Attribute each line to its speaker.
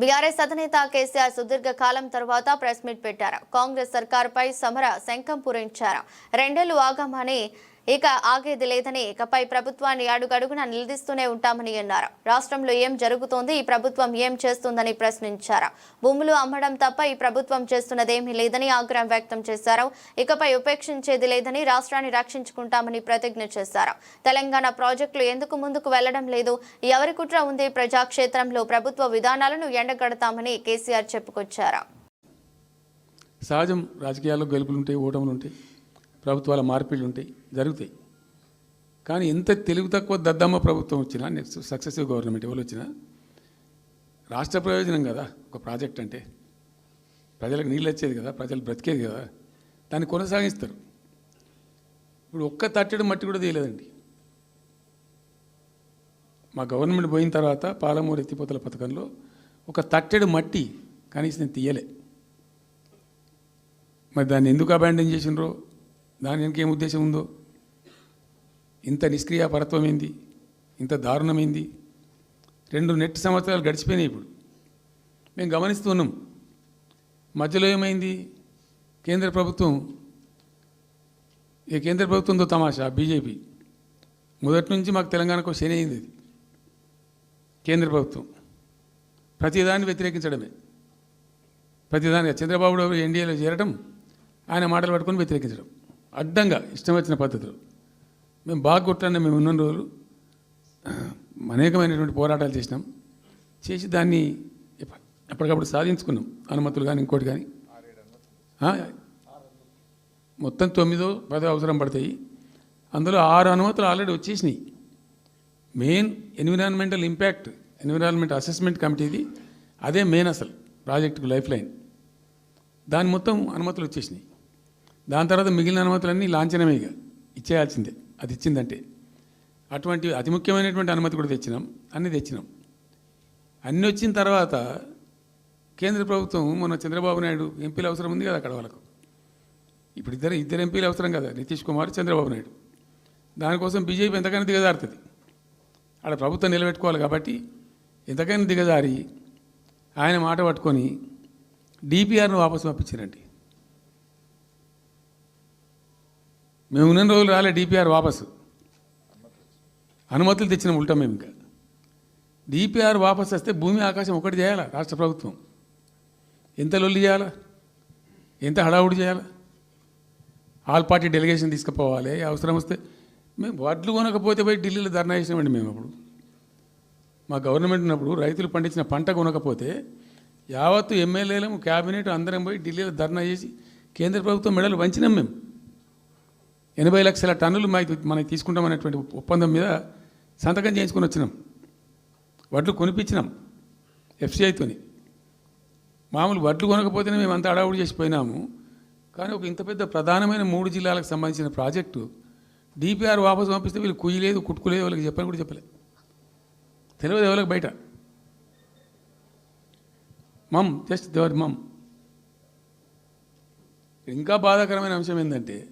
Speaker 1: BRS అధినేత కేసీఆర్ సుదీర్ఘ కాలం తర్వాత ప్రెస్ మీట్ పెట్టారు. కాంగ్రెస్ సర్కారుపై సమర శంఖం పూరించారు. రెండేళ్ళు ఆగమని ఇక ఆగేది లేదని ఇకపై ప్రభుత్వాన్ని అడుగడుగున నిలదీస్తూనే ఉంటామని అన్నారు. రాష్ట్రంలో ఏం జరుగుతోంది? ఈ ప్రభుత్వం ఏం చేస్తుందని ప్రశ్నించారు. భూములు అమ్మడం తప్ప ఈ ప్రభుత్వం చేస్తున్నదేమీ లేదని ఆగ్రహం వ్యక్తం చేశారు. ఇకపై ఉపేక్షించేది లేదని రాష్ట్రాన్ని రక్షించుకుంటామని ప్రతిజ్ఞ చేశారు. తెలంగాణ ప్రాజెక్టులు ఎందుకు ముందుకు వెళ్ళడం లేదు? ఎవరి కుట్ర ఉంది? ప్రజాక్షేత్రంలో ప్రభుత్వ విధానాలను ఎండగడతామని కేసీఆర్ చెప్పుకొచ్చారు.
Speaker 2: సహజం రాజకీయాల్లో గెలుపులుంటాయి ఓటములు ఉంటాయి ప్రభుత్వాల మార్పులు ఉంటాయి జరుగుతాయి. కానీ ఎంత తెలుగు తక్కువ దద్దమ్మ ప్రభుత్వం వచ్చినా నెక్స్ట్ సక్సెసివ్ గవర్నమెంట్ ఎవరు వచ్చినా రాష్ట్ర ప్రయోజనం కదా ఒక ప్రాజెక్ట్ అంటే. ప్రజలకు నీళ్ళు వచ్చేది కదా ప్రజలు బ్రతికేది కదా దాన్ని కొనసాగిస్తారు. ఇప్పుడు ఒక్క తట్టెడు మట్టి కూడా తీయలేదండి. మా గవర్నమెంట్ పోయిన తర్వాత పాలమూరు ఎత్తిపోతల పథకంలో ఒక తట్టెడు మట్టి కనీసం నేను తీయలే. మరి దాన్ని ఎందుకు అబాండన్ చేసినరో దాని వెనక ఏం ఉద్దేశం ఉందో? ఇంత నిష్క్రియాపరత్వం ఏంది ఇంత దారుణమైంది? రెండు నెట్ సంవత్సరాలు గడిచిపోయినాయి ఇప్పుడు. మేము గమనిస్తున్నాం. మధ్యలో ఏమైంది? కేంద్ర ప్రభుత్వం ఈ కేంద్ర ప్రభుత్వంతో తమాషా? బీజేపీ. మొదటి నుంచి మాకు తెలంగాణకు శని అయింది అది కేంద్ర ప్రభుత్వం. ప్రతిదాన్ని వ్యతిరేకించడమే. ప్రతిదాని చంద్రబాబు ఎన్డీఏలో చేరడం ఆయన మాటలు పట్టుకొని వ్యతిరేకించడం. అడ్డంగా ఇష్టం వచ్చిన పద్ధతిలో. మేము బాగా కొట్టాన్ని మేము ఉన్న రోజులు అనేకమైనటువంటి పోరాటాలు చేసినాం. చేసి దాన్ని ఎప్పటికప్పుడు సాధించుకున్నాం. అనుమతులు కానీ ఇంకోటి కానీ మొత్తం తొమ్మిదో పదో అవసరం పడతాయి. అందులో ఆరు అనుమతులు ఆల్రెడీ వచ్చేసినాయి. Main environmental impact environment assessment కమిటీది. అదే మెయిన్ అసలు ప్రాజెక్టుకు లైఫ్ లైన్. దాని మొత్తం అనుమతులు వచ్చేసినాయి. దాని తర్వాత మిగిలిన అనుమతులన్నీ లాంఛనమే ఇక. ఇచ్చేయాల్సిందే. అది ఇచ్చిందంటే. అటువంటి అతి ముఖ్యమైనటువంటి అనుమతి కూడా తెచ్చినాం. అన్నీ తెచ్చినాం. అన్నీ వచ్చిన తర్వాత కేంద్ర ప్రభుత్వం మన చంద్రబాబు నాయుడు ఎంపీలు అవసరం ఉంది కదా అక్కడ వాళ్ళకు. ఇప్పుడు ఇద్దరు ఇద్దరు ఎంపీలు అవసరం కదా. నితీష్ కుమార్ చంద్రబాబు నాయుడు. దానికోసం బీజేపీ ఎంతకైనా దిగజారుతుంది. ఆడ ప్రభుత్వం నిలబెట్టుకోవాలి కాబట్టి ఎంతకైనా దిగజారి ఆయన మాట పట్టుకొని డిపిఆర్ను వాపసు పంపించారండి. మేము ఉన్న రోజులు రాలే డిపిఆర్ వాపసు. అనుమతులు తెచ్చిన ఉంటాం మేము ఇంకా. డిపిఆర్ వాపసు వస్తే భూమి ఆకాశం ఒకటి చేయాలా రాష్ట్ర ప్రభుత్వం? ఎంత లొల్లి చేయాలా? ఎంత హడావుడి చేయాలా? ఆల్ పార్టీ డెలిగేషన్ తీసుకుపోవాలి అవసరం వస్తే. మేము వడ్లు కొనకపోతే పోయి ఢిల్లీలో ధర్నా చేసినామండి మేము అప్పుడు. మా గవర్నమెంట్ ఉన్నప్పుడు రైతులు పండించిన పంట కొనకపోతే యావత్తు ఎమ్మెల్యేలము క్యాబినెట్ అందరం పోయి ఢిల్లీలో ధర్నా చేసి కేంద్ర ప్రభుత్వం మెడలు వంచినాం మేము. ఎనభై లక్షల టన్నులు మనకి తీసుకుంటాం తీసుకుంటామనేటువంటి ఒప్పందం మీద సంతకం చేయించుకొని వచ్చినాం. వడ్లు కొనిపించినాం ఎఫ్సిఐతోని. మామూలు వడ్లు కొనకపోతేనే మేము అంత అడావుడి చేసిపోయినాము కానీ ఒక ఇంత పెద్ద ప్రధానమైన మూడు జిల్లాలకు సంబంధించిన ప్రాజెక్టు డిపిఆర్ వాపసు పంపిస్తే వీళ్ళు కుయ్యలేదు కుట్టుకులేదు వాళ్ళకి చెప్పని కూడా చెప్పలే. తెలియదు ఎవరికి బయట. మమ్ జస్ట్ దేవర్ మమ్. ఇంకా బాధాకరమైన అంశం ఏంటంటే